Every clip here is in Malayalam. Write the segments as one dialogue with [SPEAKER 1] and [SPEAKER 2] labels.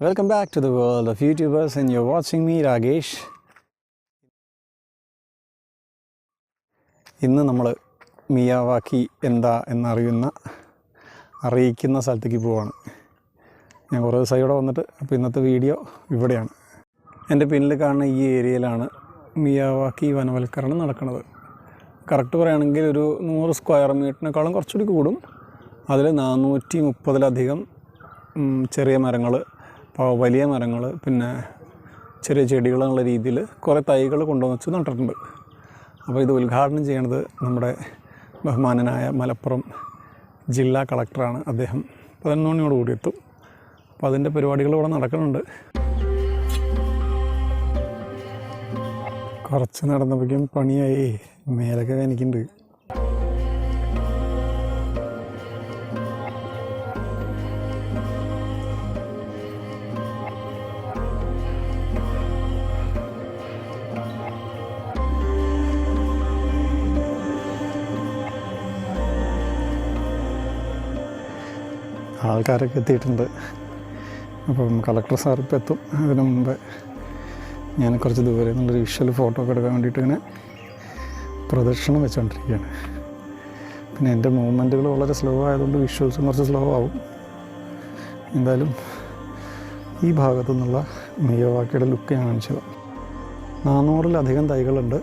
[SPEAKER 1] Welcome back to the world of YouTubers, and you're watching me, Ragesh. ഇന്ന് നമ്മൾ മിയാവാക്കി എന്താ എന്നറിയുന്ന അറിയിക്കുന്ന സ്ഥലത്തേക്ക് പോവാണ്. ഞാൻ കുറേ ദിവസമായി ഇവിടെ വന്നിട്ട് അപ്പോൾ ഇന്നത്തെ വീഡിയോ ഇവിടെയാണ്. എന്റെ പിന്നിൽ കാണുന്ന ഈ ഏരിയയിലാണ് മിയാവാക്കി വനവൽക്കരണം നടക്കുന്നത്. കറക്റ്റ് പറയുകയാണെങ്കിൽ ഒരു നൂറ് സ്ക്വയർ മീറ്ററിനേക്കാളും കുറച്ചുകൂടി കൂടും. അതിൽ നാനൂറ്റി മുപ്പതിലധികം ചെറിയ മരങ്ങൾ വലിയ മരങ്ങൾ പിന്നെ ചെറിയ ചെടികൾ എന്നുള്ള രീതിയിൽ കുറേ തൈകൾ കൊണ്ടുവന്ന് വെച്ച് നട്ടിട്ടുണ്ട്. അപ്പോൾ ഇത് ഉദ്ഘാടനം ചെയ്യണത് നമ്മുടെ ബഹുമാനനായ മലപ്പുറം ജില്ലാ കളക്ടറാണ് അദ്ദേഹം. പതിനൊന്ന് മണിയോട് കൂടി എത്തും അപ്പോൾ അതിന്റെ പരിപാടികൾ ഇവിടെ നടക്കുന്നുണ്ട്. കുറച്ച് നടന്നപ്പോഴേക്കും പണിയായി. മേലൊക്കെ വേനിക്കുന്നുണ്ട്. ആൾക്കാരൊക്കെ എത്തിയിട്ടുണ്ട്. അപ്പം കളക്ടർ സാർ ഇപ്പം എത്തും. അതിന് മുമ്പ് ഞാൻ കുറച്ച് ദൂരെ നിന്നൊരു വിഷ്വൽ ഫോട്ടോ ഒക്കെ എടുക്കാൻ വേണ്ടിയിട്ട് ഇങ്ങനെ പ്രദക്ഷിണം വെച്ചുകൊണ്ടിരിക്കുകയാണ് പിന്നെ എന്റെ മൂവ്മെന്റുകൾ വളരെ സ്ലോ ആയതുകൊണ്ട് വിഷ്വൽസും കുറച്ച് സ്ലോ ആവും. എന്തായാലും ഈ ഭാഗത്തു നിന്നുള്ള മിയവാക്കിയുടെ ലുക്ക് ഞാൻ കാണിച്ചത് നാനൂറിലധികം തൈകളുണ്ട്.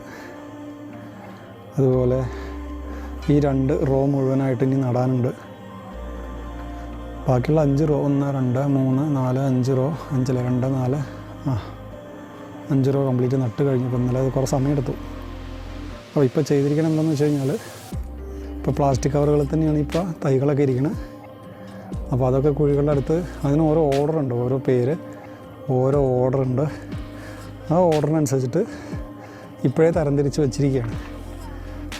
[SPEAKER 1] അതുപോലെ ഈ രണ്ട് റോ മുഴുവനായിട്ട് ഇനി നടാനുണ്ട്. ബാക്കിയുള്ള അഞ്ച് റോ ഒന്ന് രണ്ട് മൂന്ന് നാല് അഞ്ച് റോ അഞ്ചിൽ രണ്ട് നാല് ആ അഞ്ച് റോ കംപ്ലീറ്റ് നട്ട് കഴിഞ്ഞപ്പോൾ ഇന്നലെ അത് കുറേ സമയം എടുത്തു അപ്പോൾ ഇപ്പോൾ ചെയ്തിരിക്കണം എന്താണെന്ന് വെച്ച് കഴിഞ്ഞാൽ ഇപ്പോൾ പ്ലാസ്റ്റിക് കവറുകളിൽ തന്നെയാണ് ഇപ്പോൾ തൈകളൊക്കെ ഇരിക്കുന്നത് അപ്പോൾ അതൊക്കെ കുഴികളുടെ അടുത്ത് അതിന് ഓരോ ഓർഡർ ഉണ്ട് ഓരോ പേര് ഓരോ ഓർഡർ ഉണ്ട്. ആ ഓർഡറിനനുസരിച്ചിട്ട് ഇപ്പോഴേ തരംതിരിച്ച് വെച്ചിരിക്കുകയാണ്.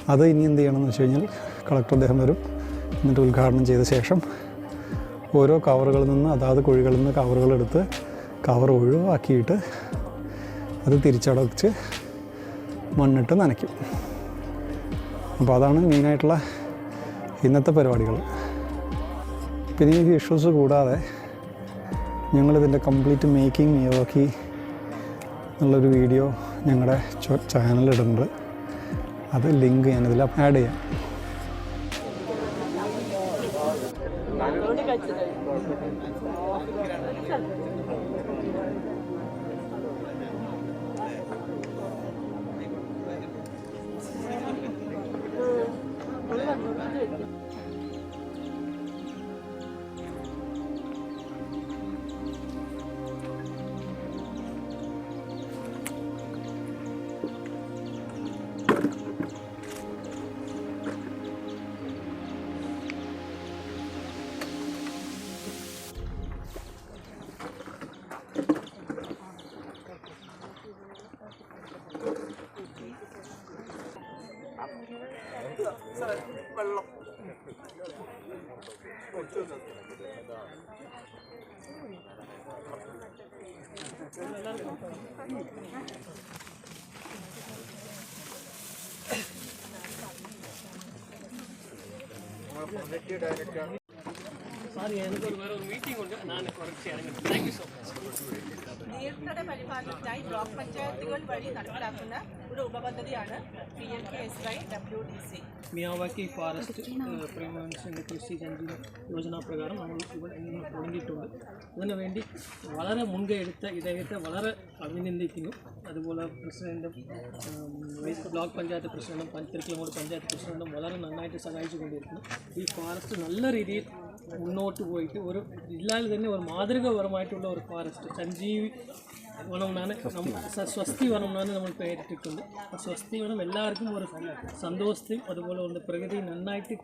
[SPEAKER 1] അത് ഇനി എന്ത് ചെയ്യണമെന്ന് വെച്ച് കഴിഞ്ഞാൽ കളക്ടർ അദ്ദേഹം വരും എന്നിട്ട് ഉദ്ഘാടനം ചെയ്ത ശേഷം ഓരോ കവറുകളിൽ നിന്ന് അതാത് കുഴികളിൽ നിന്ന് കവറുകളെടുത്ത് കവർ ഒഴിവാക്കിയിട്ട് അത് തിരിച്ചടച്ച് മണ്ണിട്ട് നനയ്ക്കും. അപ്പോൾ അതാണ് മെയിനായിട്ടുള്ള ഇന്നത്തെ പരിപാടികൾ. പിന്നെ ഈ ഇഷ്യൂസ് കൂടാതെ ഞങ്ങളിതിന്റെ കംപ്ലീറ്റ് മേക്കിംഗ് മിയവാക്കി എന്നുള്ളൊരു വീഡിയോ ഞങ്ങളുടെ ചാനലിടുന്നുണ്ട് അത് ലിങ്ക് ഞാനിതിൽ ആഡ് ചെയ്യാം. tried today. വെള്ളം
[SPEAKER 2] சாரி எனக்கு ஒரு வேற ஒரு மீட்டிங் உண்டு நான் குறைச்சி இறங்கிட்டேன் தேங்க்யூ ஸோ
[SPEAKER 3] നീർത്തട പരിപാലനത്തിനായി ബ്ലോക്ക് പഞ്ചായത്തുകൾ വഴി നടപ്പിലാക്കുന്ന ഒരു ഉപപദ്ധതിയാണ് P M K S Y W D C
[SPEAKER 2] Miyawaki forest prevention Krishi Sanjeeva Yojana പ്രകാരം നമ്മൾ ഇവിടെ ഇന്ന് തുടങ്ങിയിട്ടുണ്ട്. അതിനുവേണ്ടി വളരെ മുൻകൈ എടുത്ത ഇദ്ദേഹത്തെ വളരെ അഭിനന്ദിക്കുന്നു. അതുപോലെ പ്രസിഡന്റും ബ്ലോക്ക് പഞ്ചായത്ത് പ്രസിഡന്റും പഞ്ചത്തിരിക്കലമൂട് പഞ്ചായത്ത് പ്രസിഡന്റും വളരെ നന്നായിട്ട് സഹായിച്ചു കൊണ്ടിരിക്കുന്നു. ഈ ഫോറസ്റ്റ് നല്ല രീതിയിൽ മുന്നോട്ട് പോയിട്ട് ഒരു ജില്ലയിൽ തന്നെ ഒരു മാതൃകപരമായിട്ടുള്ള ഒരു ഫോറസ്റ്റ് സഞ്ജീവി വനം എന്നാണ് നമ്മൾ സ- സ്വസ്തി വനം എന്നാണ് നമ്മൾ പേരിട്ടിട്ടുണ്ട് ആ സ്വസ്തി വനം എല്ലാവർക്കും ഒരു സന്തോഷത്തെയും അതുപോലെ ഒന്ന് പ്രകൃതി നന്നായിട്ട്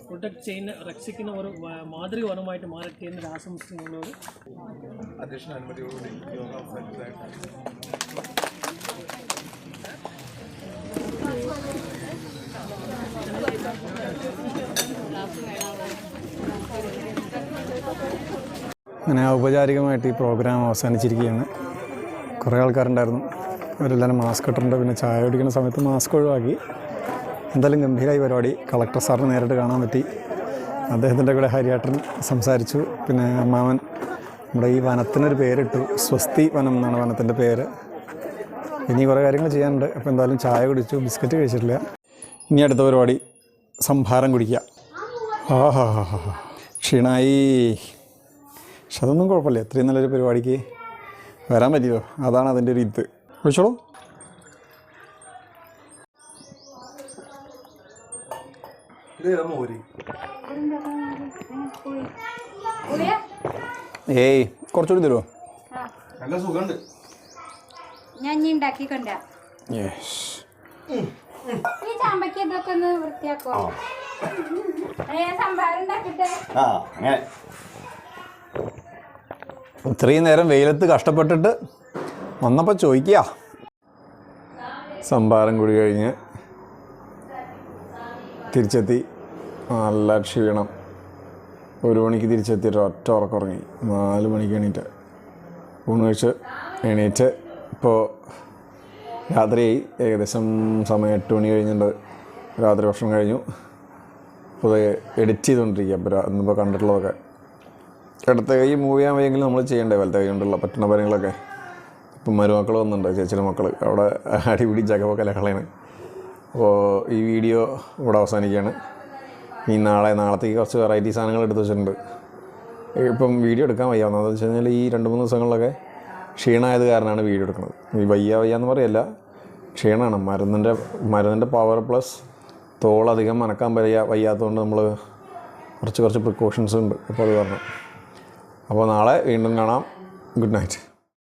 [SPEAKER 2] പ്രൊട്ടക്ട് ചെയ്യുന്ന രക്ഷിക്കുന്ന ഒരു മാതൃക വനമായിട്ട് മാറട്ടെ എന്നൊരു ആശംസകളോട്.
[SPEAKER 4] അധ്യക്ഷന് അനുമതിയോടുകൂടി യോഗ അവസാനിപ്പിച്ചതായിട്ട്
[SPEAKER 1] അങ്ങനെ ഔപചാരികമായിട്ട് ഈ പ്രോഗ്രാം അവസാനിച്ചിരിക്കുകയാണ്. കുറേ ആൾക്കാരുണ്ടായിരുന്നു. അവരെല്ലാവരും മാസ്ക് ഇട്ടിട്ടുണ്ട്. പിന്നെ ചായ കുടിക്കുന്ന സമയത്ത് മാസ്ക് ഒഴിവാക്കി. എന്തായാലും ഗംഭീരമായി പരിപാടി. കളക്ടർ സാറിന് നേരിട്ട് കാണാൻ പറ്റി. അദ്ദേഹത്തിന്റെ കൂടെ ഹരിയാട്ടൻ സംസാരിച്ചു. പിന്നെ അമ്മാവൻ
[SPEAKER 5] നമ്മുടെ ഈ വനത്തിനൊരു പേരിട്ടു. സ്വസ്തി വനം എന്നാണ് വനത്തിന്റെ പേര്. ഇനി കുറേ കാര്യങ്ങൾ ചെയ്യാനുണ്ട്. അപ്പോൾ എന്തായാലും ചായ കുടിച്ചു. ബിസ്ക്കറ്റ് കഴിച്ചിട്ടില്ല. ഇനി അടുത്ത പരിപാടി. സംഭാരം കുടിക്കുക. ആഹാ ക്ഷീണായി. പക്ഷെ അതൊന്നും കുഴപ്പമില്ല. എത്രയും നല്ലൊരു പരിപാടിക്ക് വരാൻ പറ്റിയോ അതാണ് അതിന്റെ ഒരു ഇത്. വിളിച്ചോളൂ ഏയ് കുറച്ചുകൂടി തരുമോ
[SPEAKER 6] നല്ല സുഖമുണ്ട്.
[SPEAKER 7] ഞാൻ ഇനി ഉണ്ടാക്കി
[SPEAKER 5] യെസ്.
[SPEAKER 7] ഈ ചാമ്പയ്ക്ക് ഇതൊക്കെ ഒന്ന് വൃത്തിയാക്കോ? സംഭാരം ഉണ്ടാക്കിട്ടെ?
[SPEAKER 8] ആ അങ്ങനെ.
[SPEAKER 5] ഇത്രയും നേരം വെയിലത്ത് കഷ്ടപ്പെട്ടിട്ട് വന്നപ്പോൾ ചോദിക്കുക സംഭാരം കൂടി കഴിഞ്ഞ് തിരിച്ചെത്തി. നല്ല ക്ഷീണം. ഒരു മണിക്ക് തിരിച്ചെത്തിയിട്ട് ഒറ്റ ഉറക്കുറങ്ങി. നാല് മണിക്ക് എണീറ്റ്. ഊണ് കഴിച്ച് എണീറ്റ് ഇപ്പോൾ രാത്രിയായി. ഏകദേശം സമയം എട്ട് മണി കഴിഞ്ഞിട്ടുണ്ട്. രാത്രി ഭക്ഷണം കഴിഞ്ഞു. അപ്പോൾ എഡിറ്റ് ചെയ്തുകൊണ്ടിരിക്കുക അപ്പോൾ ഇന്നിപ്പോൾ കണ്ടിട്ടുള്ളതൊക്കെ. ഇടത്തെ കൈ മൂവ് ചെയ്യാൻ വയ്യെങ്കിൽ നമ്മൾ ചെയ്യണ്ടേ? വലത്തെ കൈ കൊണ്ടുള്ള പറ്റുന്ന കാര്യങ്ങളൊക്കെ ഇപ്പം മരുമക്കൾ വന്നിട്ടുണ്ട് ചേച്ചിയുടെ മക്കൾ അവിടെ അടിപിടി ജഗവക്കലകളാണ് അപ്പോൾ ഈ വീഡിയോ ഇവിടെ അവസാനിക്കുകയാണ്. ഈ നാളെ നാളത്തേക്ക് കുറച്ച് വെറൈറ്റി സാധനങ്ങൾ എടുത്ത് വെച്ചിട്ടുണ്ട്. ഇപ്പം വീഡിയോ എടുക്കാൻ വയ്യ. ഒന്നാമെന്ന് വെച്ച് കഴിഞ്ഞാൽ ഈ രണ്ട് മൂന്ന് ദിവസങ്ങളിലൊക്കെ ക്ഷീണമായത് കാരണമാണ് വീഡിയോ എടുക്കുന്നത്. ഈ വയ്യ വയ്യ എന്ന് പറയല്ല. ക്ഷീണമാണ് മരുന്നിന്റെ മരുന്നിന്റെ പവർ പ്ലസ് തോളധികം മനക്കാൻ വയ്യ വയ്യാത്തതുകൊണ്ട് നമ്മൾ കുറച്ച് കുറച്ച് പ്രിക്കോഷൻസ് ഉണ്ട്. അപ്പോൾ അത് പറഞ്ഞു. അപ്പോൾ നാളെ വീണ്ടും കാണാം. Good night.